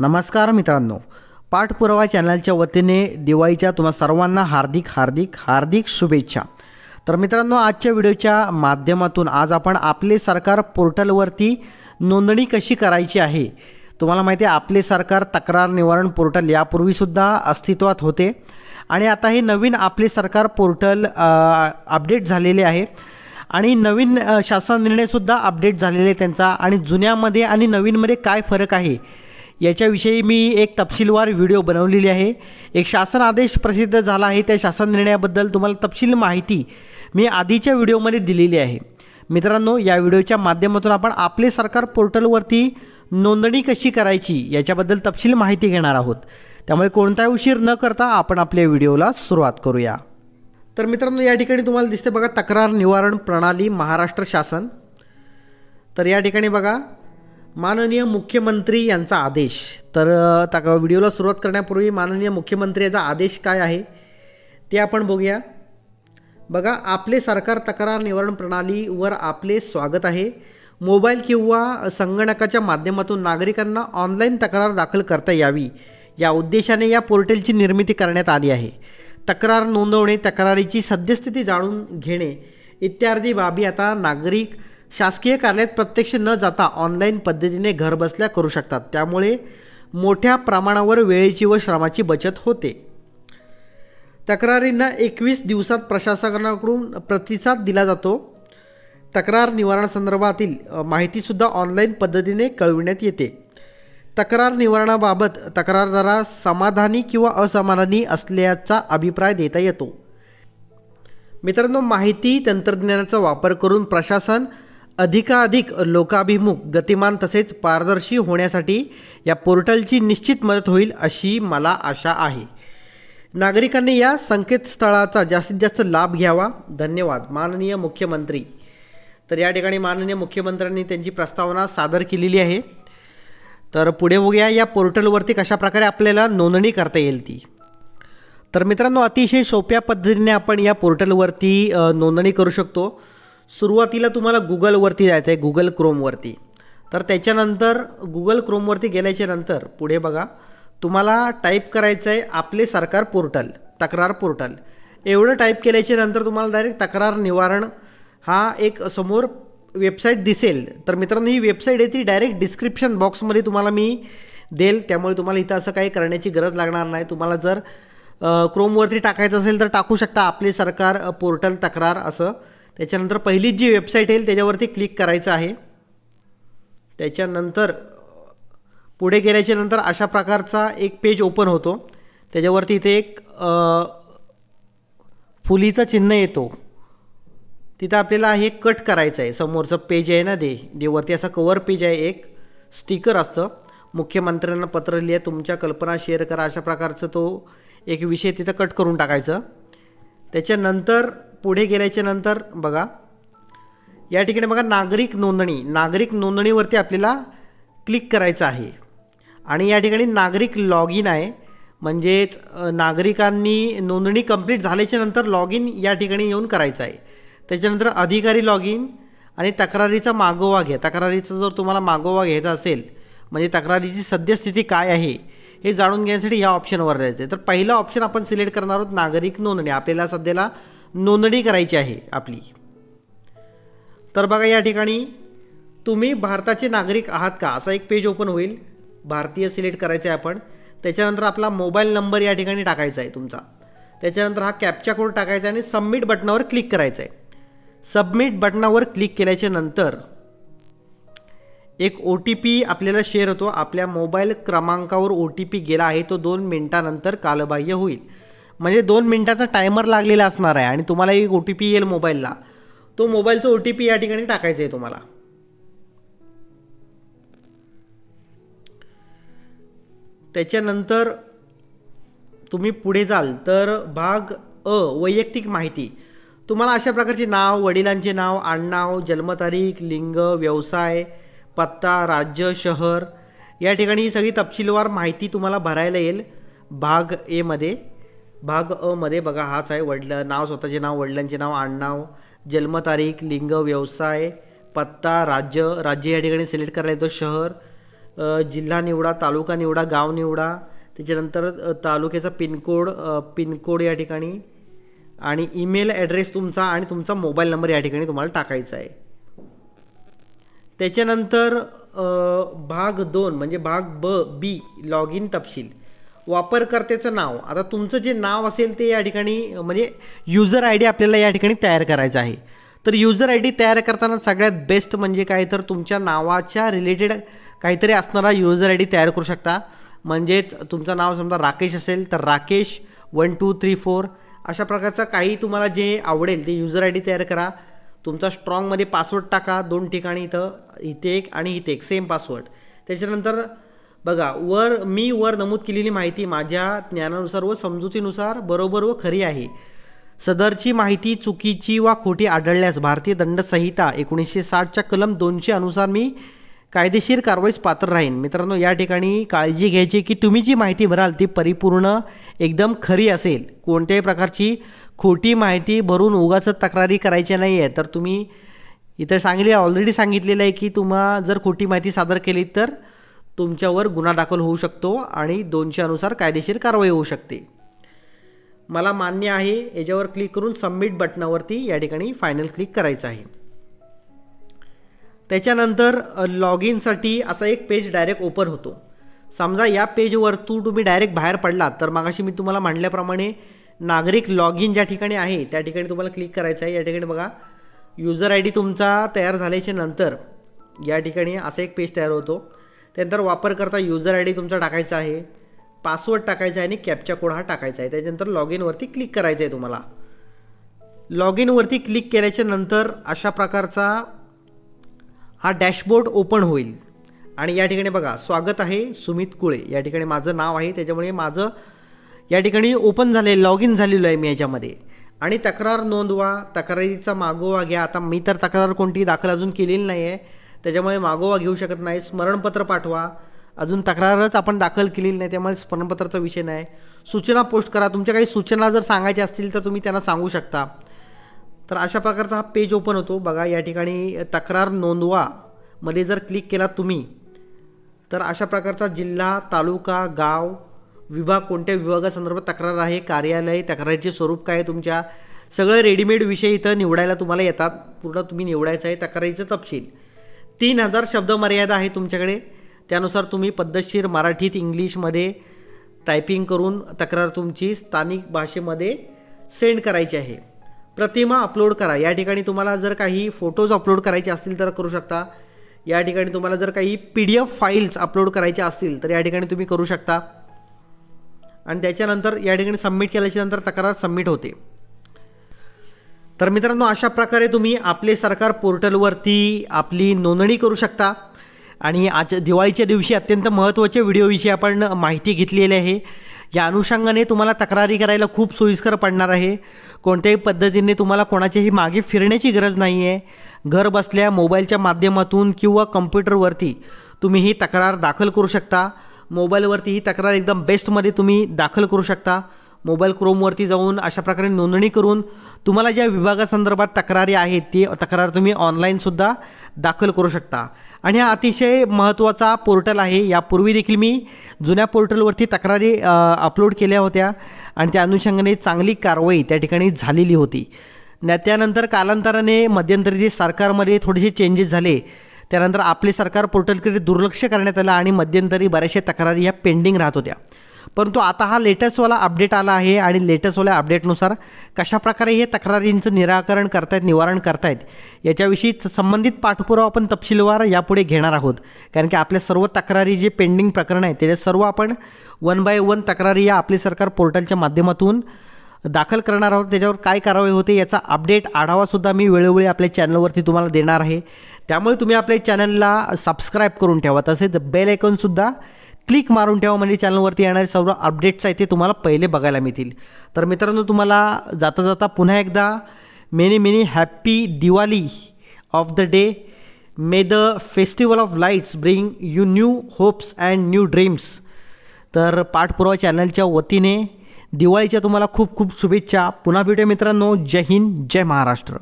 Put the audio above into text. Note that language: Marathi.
नमस्कार मित्रांनो. पाठपुरावा चॅनलच्या वतीने दिवाळीच्या तुम्हा सर्वांना हार्दिक हार्दिक हार्दिक शुभेच्छा. तर मित्रांनो आजच्या व्हिडिओच्या माध्यमातून आज आपण आपले सरकार पोर्टलवरती नोंदणी कशी करायची आहे? तुम्हाला माहिती आहे आपले सरकार तक्रार निवारण पोर्टल यापूर्वीसुद्धा अस्तित्वात होते. आणि आता हे नवीन आपले सरकार पोर्टल अपडेट झालेले आहे. आणि नवीन शासन निर्णयसुद्धा अपडेट झालेले त्यांचा. आणि जुन्यामध्ये आणि नवीनमध्ये काय फरक आहे? याच्याविषयी मी एक तपशीलवार व्हिडिओ बनवलेली आहे. एक शासन आदेश प्रसिद्ध झाला आहे. त्या शासन निर्णयाबद्दल तुम्हाला तपशील माहिती मी आधीच्या व्हिडिओमध्ये दिलेली आहे. मित्रांनो या व्हिडिओच्या माध्यमातून आपण आपले सरकार पोर्टलवरती नोंदणी कशी करायची याच्याबद्दल तपशील माहिती घेणार आहोत. त्यामुळे कोणताही उशीर न करता आपण आपल्या व्हिडिओला सुरुवात करूया. तर मित्रांनो या ठिकाणी तुम्हाला दिसते बघा तक्रार निवारण प्रणाली महाराष्ट्र शासन. तर या ठिकाणी बघा माननीय मुख्यमंत्री यांचा आदेश. तर त्या व्हिडिओला सुरुवात करण्यापूर्वी माननीय मुख्यमंत्री याचा आदेश काय आहे ते आपण बघूया. बघा आपले सरकार तक्रार निवारण प्रणालीवर आपले स्वागत आहे. मोबाईल किंवा संगणकाच्या माध्यमातून नागरिकांना ऑनलाईन तक्रार दाखल करता यावी या उद्देशाने या पोर्टलची निर्मिती करण्यात आली आहे. तक्रार नोंदवणे तक्रारीची सद्यस्थिती जाणून घेणे इत्यादी बाबी आता नागरिक शासकीय कार्यालयात प्रत्यक्ष न जाता ऑनलाईन पद्धतीने घरबसल्या करू शकतात. त्यामुळे मोठ्या प्रमाणावर वेळेची व श्रमाची बचत होते. तक्रारींना एकवीस दिवसात प्रशासनाकडून प्रतिसाद दिला जातो. तक्रार निवारणासंदर्भातील माहितीसुद्धा ऑनलाईन पद्धतीने कळविण्यात येते. तक्रार निवारणाबाबत तक्रारदारा समाधानी किंवा असमाधानी असल्याचा अभिप्राय देता येतो. मित्रांनो माहिती तंत्रज्ञानाचा वापर करून प्रशासन अधिकाधिक लोकाभिमुख गतिमान तसेच पारदर्शी होण्यासाठी या पोर्टलची निश्चित मदत होईल अशी मला आशा आहे. नागरिकांनी या संकेतस्थळाचा जास्तीत जास्त लाभ घ्यावा. धन्यवाद. माननीय मुख्यमंत्री. तर या ठिकाणी माननीय मुख्यमंत्र्यांनी त्यांची प्रस्तावना सादर केलेली आहे. तर पुढे बघूया या पोर्टलवरती कशाप्रकारे आपल्याला नोंदणी करता येईल ती. तर मित्रांनो अतिशय सोप्या पद्धतीने आपण या पोर्टलवरती नोंदणी करू शकतो. सुरुवातीला तुम्हाला गुगलवरती जायचं आहे गुगल क्रोमवरती तर त्याच्यानंतर गुगल क्रोमवरती गेल्याच्यानंतर पुढे बघा तुम्हाला टाईप करायचं आहे आपले सरकार पोर्टल तक्रार पोर्टल एवढं टाईप केल्याच्यानंतर तुम्हाला डायरेक्ट तक्रार निवारण हा एक समोर वेबसाईट दिसेल. तर मित्रांनो ही वेबसाईट आहे ती डायरेक्ट डिस्क्रिप्शन बॉक्समध्ये तुम्हाला मी देईल. त्यामुळे तुम्हाला इथं असं काही करण्याची गरज लागणार नाही. तुम्हाला जर क्रोमवरती टाकायचं असेल तर टाकू शकता आपले सरकार पोर्टल तक्रार असं. त्याच्यानंतर पहिलीच जी वेबसाईट येईल त्याच्यावरती क्लिक करायचं आहे. त्याच्यानंतर पुढे गेल्याच्यानंतर अशा प्रकारचा एक पेज ओपन होतो. त्याच्यावरती इथे एक फुलीचं चिन्ह येतो. तिथं आपल्याला हे कट करायचं आहे. समोरचं पेज आहे ना दे जे वरती असं कवर पेज आहे एक स्टिकर असतं. मुख्यमंत्र्यांना पत्र लिहा तुमच्या कल्पना शेअर करा अशा प्रकारचं तो एक विषय तिथं कट करून टाकायचं. त्याच्यानंतर पुढे गेल्याच्यानंतर बघा. या ठिकाणी बघा नागरिक नोंदणी. नागरिक नोंदणीवरती आपल्याला क्लिक करायचं आहे. आणि या ठिकाणी नागरिक लॉग इन आहे. म्हणजेच नागरिकांनी नोंदणी कंप्लीट झाल्याच्यानंतर लॉग इन या ठिकाणी येऊन करायचं आहे. त्याच्यानंतर अधिकारी लॉग इन आणि तक्रारीचा मागोवा घ्या. तक्रारीचा जर तुम्हाला मागोवा घ्यायचा असेल म्हणजे तक्रारीची सद्यस्थिती काय आहे हे जाणून घेण्यासाठी ह्या ऑप्शनवर जायचं आहे तर पहिला ऑप्शन आपण सिलेक्ट करणार आहोत नागरिक नोंदणी. आपल्याला सध्याला नोंदणी करायची आहे आपली. तर बघा या ठिकाणी तुम्ही भारताचे नागरिक आहात का? असा एक पेज ओपन होईल. भारतीय सिलेक्ट करायचं आहे आपण. त्याच्यानंतर आपला मोबाईल नंबर या ठिकाणी टाकायचा आहे तुमचा. त्याच्यानंतर हा कॅपचा कोड टाकायचा आहे आणि सबमिट बटनावर क्लिक करायचं आहे. सबमिट बटनावर क्लिक केल्याच्यानंतर एक ओ टी पी आपल्याला शेअर होतो. आपल्या मोबाईल क्रमांकावर ओ टी पी गेला आहे. तो दोन मिनटानंतर कालबाह्य होईल. म्हणजे दोन मिनटाचा टायमर लागलेला असणार आहे आणि तुम्हाला एक ओ टी पी येईल मोबाईलला तो मोबाईलचा ओ टी पी या ठिकाणी टाकायचा आहे तुम्हाला. त्याच्यानंतर तुम्ही पुढे जाल तर भाग अ वैयक्तिक माहिती. तुम्हाला अशा प्रकारचे नाव वडिलांचे नाव आडनाव जन्मतारीख लिंग व्यवसाय पत्ता राज्य शहर या ठिकाणी ही सगळी तपशीलवार माहिती तुम्हाला भरायला येईल. भाग एमध्ये भाग अ मध्ये बघा हाच आहे वडिलं नाव स्वतःचे नाव वडिलांचे नाव आडनाव जन्मतारीख लिंग व्यवसाय पत्ता राज्य राज्य या ठिकाणी सिलेक्ट करायला येतो शहर जिल्हा निवडा तालुका निवडा गाव निवडा त्याच्यानंतर तालुक्याचा पिनकोड पिनकोड या ठिकाणी आणि ईमेल ॲड्रेस तुमचा आणि तुमचा मोबाईल नंबर या ठिकाणी तुम्हाला टाकायचा आहे. त्याच्यानंतर भाग दोन म्हणजे भाग ब बी लॉग इन तपशील. वापरकर्त्याचं नाव. आता तुमचं जे नाव असेल ते या ठिकाणी म्हणजे युजर आय डी आपल्याला या ठिकाणी तयार करायचं आहे. तर युजर आय डी तयार करताना सगळ्यात बेस्ट म्हणजे काय? तर तुमच्या नावाच्या रिलेटेड काहीतरी असणारा युजर आय डी तयार करू शकता. म्हणजेच तुमचं नाव समजा राकेश असेल तर Rakesh one two three four अशा प्रकारचं काही तुम्हाला जे आवडेल ते युजर आय डी तयार करा. तुमचा स्ट्रॉंगमध्ये पासवर्ड टाका दोन ठिकाणी इथं इथे एक आणि इथे एक सेम पासवर्ड त्याच्यानंतर बघा वर मी वर नमूद केलेली माहिती माझ्या ज्ञानानुसार व समजुतीनुसार बरोबर व खरी आहे. सदरची माहिती चुकीची वा खोटी आढळल्यास भारतीय दंड संहिता एकोणीसशे साठच्या कलम दोनशे अनुसार मी कायदेशीर कारवाईस पात्र राहीन. मित्रांनो या ठिकाणी काळजी घ्यायची की तुम्ही जी माहिती भराल ती परिपूर्ण एकदम खरी असेल. कोणत्याही प्रकारची खोटी माहिती भरून उगाच तक्रारी करायच्या नाही आहे तर तुम्ही इथं सांगली ऑलरेडी सांगितलेलं आहे की तुम्हा जर खोटी माहिती सादर केली तर तुमच्यावर गुन्हा दाखल होऊ शकतो आणि दोनशे अनुसार कायदेशीर कारवाई होऊ शकते. मला मान्य आहे याच्यावर क्लिक करून सबमिट बटनावरती या ठिकाणी फायनल क्लिक करायचं आहे. त्याच्यानंतर लॉग इनसाठी असा एक पेज डायरेक्ट ओपन होतो. समजा या पेजवर तू तुम्ही डायरेक्ट बाहेर पडलात तर मागाशी मी तुम्हाला म्हटल्याप्रमाणे नागरिक लॉग इन ज्या ठिकाणी आहे त्या ठिकाणी तुम्हाला क्लिक करायचं आहे. या ठिकाणी बघा युजर आय डी तुमचा तयार झाल्याच्यानंतर या ठिकाणी असा एक पेज तयार होतो. त्यानंतर वापरकर्ता युजर आय डी तुमचा टाकायचा आहे. पासवर्ड टाकायचा आहे आणि कॅपचा कोड हा टाकायचा आहे. त्याच्यानंतर लॉग इनवरती क्लिक करायचं आहे तुम्हाला. लॉग इनवरती क्लिक केल्याच्यानंतर अशा प्रकारचा हा डॅशबोर्ड ओपन होईल. आणि या ठिकाणी बघा स्वागत आहे सुमित कुळे. या ठिकाणी माझं नाव आहे. त्याच्यामुळे माझं या ठिकाणी ओपन झाले लॉग इन झालेलं आहे मी याच्यामध्ये. आणि तक्रार नोंदवा. तक्रारीचा मागोवा घ्या. आता मी तर तक्रार कोणती दाखल अजून केलेली नाही आहे त्याच्यामुळे मागोवा घेऊ शकत नाही. स्मरणपत्र पाठवा. अजून तक्रारच आपण दाखल केलेली नाही त्यामुळे स्मरणपत्राचा विषय नाही. सूचना पोस्ट करा. तुमच्या काही सूचना जर सांगायच्या असतील तर तुम्ही त्यांना सांगू शकता. तर अशा प्रकारचा हा पेज ओपन होतो. बघा या ठिकाणी तक्रार नोंदवा. मध्ये जर क्लिक केला तुम्ही तर अशा प्रकारचा जिल्हा तालुका गाव विभाग कोणत्या विभागासंदर्भात तक्रार आहे कार्यालय तक्रारीचे स्वरूप काय आहे तुमच्या सगळं रेडीमेड विषय इथं निवडायला तुम्हाला येतात. पूर्ण तुम्ही निवडायचं आहे तक्रारीचं तपशील. तीन हजार शब्द मर्यादा आहे तुमच्याकडे. त्यानुसार तुम्ही पद्धतशीर मराठीत इंग्लिशमध्ये टायपिंग करून तक्रार तुमची स्थानिक भाषेमध्ये सेंड करायची आहे. प्रतिमा अपलोड करा. या ठिकाणी तुम्हाला जर काही फोटोज अपलोड करायचे असतील तर करू शकता. या ठिकाणी तुम्हाला जर काही P D F files upload करायच्या असतील तर या ठिकाणी तुम्ही करू शकता. आणि त्याच्यानंतर या ठिकाणी सबमिट केल्याच्यानंतर तक्रार सबमिट होते. तर मित्रांनो अशा प्रकारे तुम्ही आपले सरकार पोर्टलवरती आपली नोंदणी करू शकता. आणि आज दिवाळीच्या दिवशी अत्यंत महत्त्वाच्या व्हिडिओविषयी आपण माहिती घेतलेली आहे. या अनुषंगाने तुम्हाला तक्रारी करायला खूप सोयीस्कर पडणार आहे. कोणत्याही पद्धतीने तुम्हाला कोणाच्याही मागे फिरण्याची गरज नाही आहे घर बसल्या मोबाईलच्या माध्यमातून किंवा कम्प्युटरवरती तुम्ही ही तक्रार दाखल करू शकता. मोबाईलवरती ही तक्रार एकदम बेस्टमध्ये तुम्ही दाखल करू शकता. मोबाईल क्रोमवरती जाऊन अशा प्रकारे नोंदणी करून तुम्हाला ज्या विभागासंदर्भात तक्रारी आहेत ती तक्रार तुम्ही ऑनलाईनसुद्धा दाखल करू शकता. आणि हा अतिशय महत्त्वाचा पोर्टल आहे. यापूर्वी देखील मी जुन्या पोर्टलवरती तक्रारी अपलोड केल्या होत्या आणि त्या अनुषंगाने चांगली कारवाई त्या ठिकाणी झालेली होती. न त्यानंतर कालांतराने मध्यंतरी जे सरकारमध्ये थोडेसे चेंजेस झाले. त्यानंतर आपले सरकार पोर्टलकडे दुर्लक्ष करण्यात आलं आणि मध्यंतरी बऱ्याचशा तक्रारी ह्या पेंडिंग राहत होत्या. परंतु आता हा लेटेस्टवाला अपडेट आला आहे आणि लेटेस्टवाल्या अपडेटनुसार कशाप्रकारे हे तक्रारींचं निराकरण करतायत निवारण करतायत याच्याविषयी संबंधित पाठपुरावा आपण तपशीलवार यापुढे घेणार आहोत. कारण की आपल्या सर्व तक्रारी जे पेंडिंग प्रकरण आहेत त्याचे सर्व आपण वन बाय वन तक्रारी या आपले सरकार पोर्टलच्या माध्यमातून दाखल करणार आहोत. त्याच्यावर काय कारवाई होते याचा अपडेट आढावासुद्धा मी वेळोवेळी आपल्या चॅनलवरती तुम्हाला देणार आहे. त्यामुळे तुम्ही आपल्या चॅनलला सबस्क्राईब करून ठेवा. तसेच बेल आयकॉनसुद्धा क्लिक मारून ठेवा म्हणजे चॅनलवरती येणारे सर्व अपडेट्स आहेत ते तुम्हाला पहिले बघायला मिळतील. तर मित्रांनो तुम्हाला जाता जाता पुन्हा एकदा many many happy Diwali of the day may the festival of lights bring you new hopes and new dreams तर पाठपुरावा चॅनलच्या वतीने दिवाळीच्या तुम्हाला खूप खूप शुभेच्छा. पुन्हा भेटूया मित्रांनो. जय हिंद जय महाराष्ट्र.